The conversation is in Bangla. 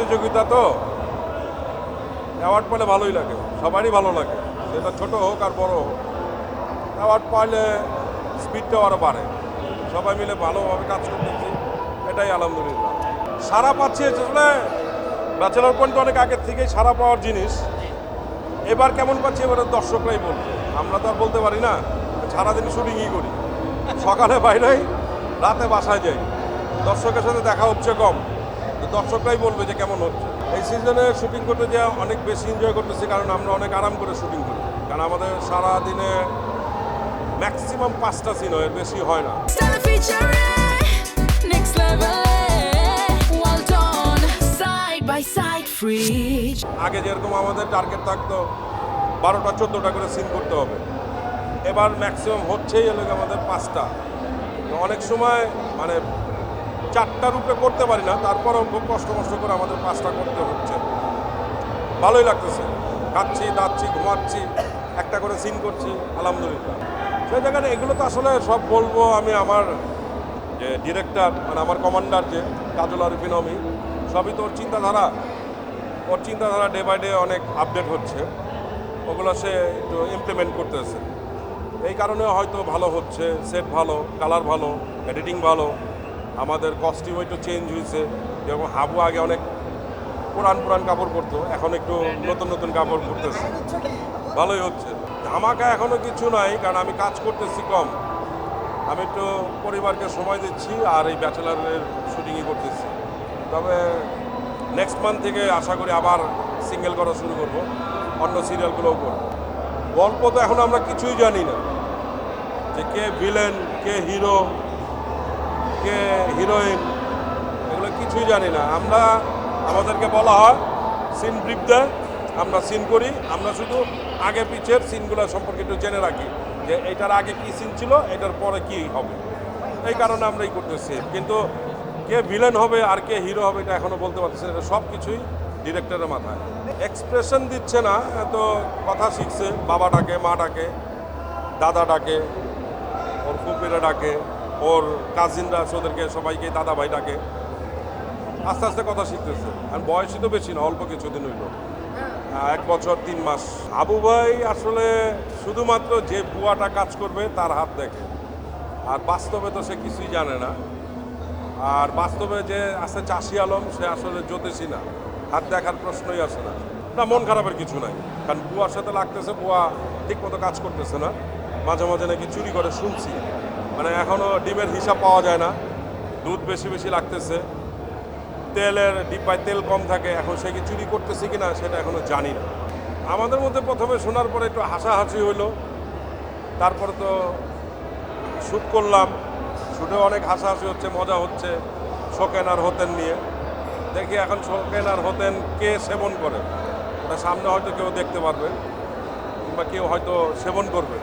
প্রতিযোগিতা তো। অ্যাওয়ার্ড পেলে ভালোই লাগে, সবারই ভালো লাগে। সেটা ছোট হোক আর বড় হোক। অ্যাওয়ার্ড পাইলে স্পিডটাও আরও বাড়ে। সবাই মিলে ভালোভাবে কাজ করতেছি, এটাই আলহামদুলিল্লাহ। সারা পাচ্ছি আসলে ব্যাচেলার পয়েন্ট অনেক আগের থেকেই সারা পাওয়ার জিনিস। এবার কেমন পাচ্ছি এবারে দর্শকরাই বলবে। আমরা তো আর বলতে পারি না সারাদিন শুটিংই করি। সকালে বাইরে রাতে বাসায় যাই। দর্শকের সাথে দেখা হচ্ছে কম। দর্শকরাই বলবে যে কেমন হচ্ছে। এই সিজনে শুটিং করতে যে অনেক বেশি এনজয় করতেছি কারণ আমরা অনেক আরাম করে শুটিং করি। কারণ আমাদের সারা দিনে ম্যাক্সিমাম পাঁচটা সিন হয় বেশি হয় না. আগে যেরকম আমাদের টার্গেট থাকতো বারোটা চোদ্দোটা করে সিন করতে হবে। এবার ম্যাক্সিমাম হচ্ছেই গিয়ে আমাদের পাঁচটা। তো অনেক সময় মানে চারটার রূপে করতে পারি না, তারপরেও খুব কষ্ট কষ্ট করে আমাদের পাঁচটা করতে হচ্ছে। ভালোই লাগতেছে। খাচ্ছি, দাচ্ছি, ঘুমাচ্ছি, একটা করে সিন করছি, আলহামদুলিল্লাহ। সেই জায়গায় এগুলো তো আসলে সব বলব আমি আমার যে ডিরেক্টর মানে আমার কমান্ডার যে, কাজল আরিফিন অমি সবই তো ওর চিন্তাধারা। ওর চিন্তাধারা ডে বাই ডে অনেক আপডেট হচ্ছে। ওগুলো সে একটু ইমপ্লিমেন্ট করতেছে। এই কারণে হয়তো ভালো হচ্ছে সেট ভালো কালার ভালো এডিটিং ভালো। আমাদের কস্টিউম একটু চেঞ্জ হয়েছে। যেরকম হাবু আগে অনেক পুরান পুরান কাপড় পরতো, এখন একটু নতুন নতুন কাপড় পরতেছে। ভালোই হচ্ছে। ধামাকা এখনও কিছু নাই, কারণ আমি কাজ করতেছি কম। আমি একটু পরিবারকে সময় দিচ্ছি আর এই ব্যাচেলারের শুটিংই করতেছি। তবে নেক্সট মান্থ থেকে আশা করি আবার সিঙ্গেল করা শুরু করব। অন্য সিরিয়ালগুলোও করব। গল্প তো এখন আমরা কিছুই জানি না। যে কে ভিলেন কে হিরো কে হিরোইন, এগুলো কিছুই জানি না। আমরা, আমাদেরকে বলা হয়, সিন ব্রিফ দেয়, আমরা সিন করি, আমরা শুধু আগে পিছের সিনগুলো সম্পর্কে একটু জেনে রাখি যে এটার আগে কি সিন ছিল, এটার পরে কি হবে। এই কারণে আমরা এই করতেছি কিন্তু কে ভিলেন হবে আর কে হিরো হবে এটা এখনও বলতে পারতেছি। এটা সব কিছুই ডিরেক্টরের মাথায়। এক্সপ্রেশন দিচ্ছে না, তো কথা শিখছে, বাবা ডাকে, মা ডাকে, দাদা ডাকে, ওর ফুপিরা ডাকে ওর কাজিনরা আছে, ওদেরকে সবাইকে দাদা ভাই ডাকে। আস্তে আস্তে কথা শিখতেছে। আর বয়সই তো বেশি না, অল্প কিছুদিন হইল। এক বছর, তিন মাস। আবু ভাই আসলে শুধুমাত্র যে বুয়াটা কাজ করবে, তার হাত দেখে। আর বাস্তবে তো সে কিছুই জানে না। আর বাস্তবে যে আছে চাষি আলম, সে আসলে জ্যোতিষী না। হাত দেখার প্রশ্নই আসে না। না, মন খারাপের কিছু নাই। কারণ বুয়ার সাথে লাগতেছে, বুয়া ঠিক মতো কাজ করতেছে না। মাঝে মাঝে নাকি চুরি করে শুনছি। মানে এখনও ডিমের হিসাব পাওয়া যায় না। দুধ বেশি বেশি লাগতেছে। তেলের ডিব্বায় তেল কম থাকে। এখন সে কি চুরি করতেছে কি না সেটা এখনও জানি না। আমাদের মধ্যে প্রথমে শোনার পরে একটু হাসাহাসি হইল। তারপরে তো শ্যুট করলাম। শ্যুটে অনেক হাসাহাসি হচ্ছে, মজা হচ্ছে। শোকেন আর হতেন নিয়ে। দেখি এখন শোকেন আর হতেন কে সেবন করে? সামনে হয়তো কেউ দেখতে পারবে, কিংবা কেউ হয়তো সেবন করবে।